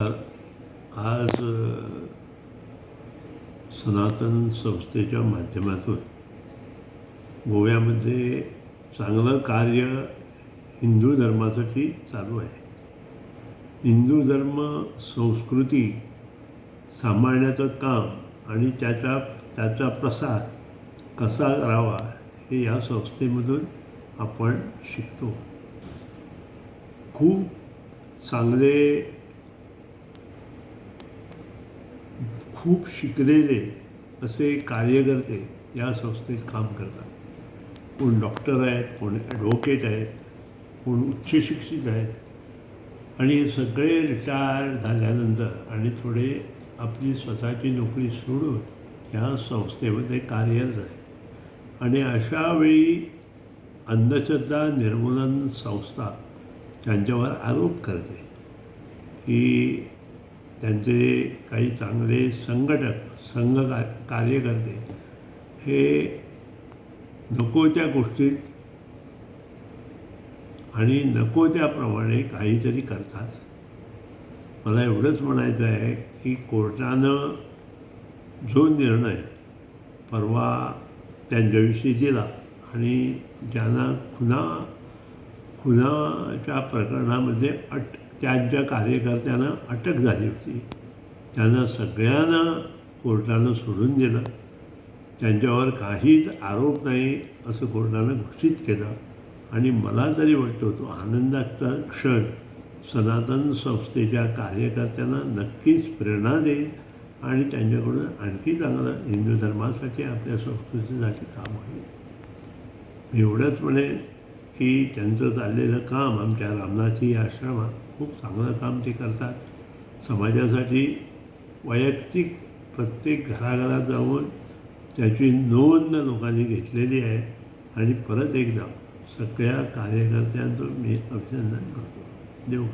आज सनातन संस्थेच्या माध्यमातून गोव्यामध्ये चांगलं कार्य हिंदू धर्मासाठी चालू आहे. हिंदू धर्म संस्कृती सांभाळण्याचं काम आणि त्याचा त्याचा प्रसार कसा करावा हे या संस्थेमधून आपण शिकतो. खूप चांगले खूप शिकलेले असे कार्यकर्ते या संस्थेत काम करतात. कोण डॉक्टर आहेत कोण ॲडव्होकेट आहेत कोण उच्च शिक्षित आहेत. आणि हे सगळे रिटायर झाल्यानंतर आणि थोडे आपली स्वतःची नोकरी सोडून या संस्थेमध्ये कार्यरत आहे आणि अशावेळी अंधश्रद्धा निर्मूलन संस्था त्यांच्यावर आरोप करते की त्यांचे काही चांगले संघटक संघ का कार्यकर्ते हे नको त्या गोष्टीत आणि नको त्याप्रमाणे काहीतरी करतात. मला एवढंच म्हणायचं आहे की कोर्टानं जो निर्णय परवा त्यांच्याविषयी दिला आणि ज्यांना खुना खुनाच्या प्रकरणामध्ये अट त्यांच्या कार्यकर्त्यांना अटक झाली होती त्यांना सगळ्यांना कोर्टानं सोडून दिलं. त्यांच्यावर काहीच आरोप नाही असं कोर्टानं घोषित केलं. आणि मला तरी वाटतो तो आनंदाचा क्षण सनातन संस्थेच्या कार्यकर्त्यांना नक्कीच प्रेरणा देईल आणि त्यांच्याकडून आणखी चांगलं हिंदू धर्मासाठी आपल्या संस्कृतीसाठी काम होईल. मी एवढंच म्हणे की त्यांचं चाललेलं काम आमच्या रामनाथी आश्रमात खूप चांगलं काम ते करतात. समाजासाठी वैयक्तिक प्रत्येक घराघरात जाऊन त्याची नोंद लोकांनी घेतलेली आहे आणि परत एकदा सगळ्या कार्यकर्त्यांचं मी अभिनंदन करतो. देऊ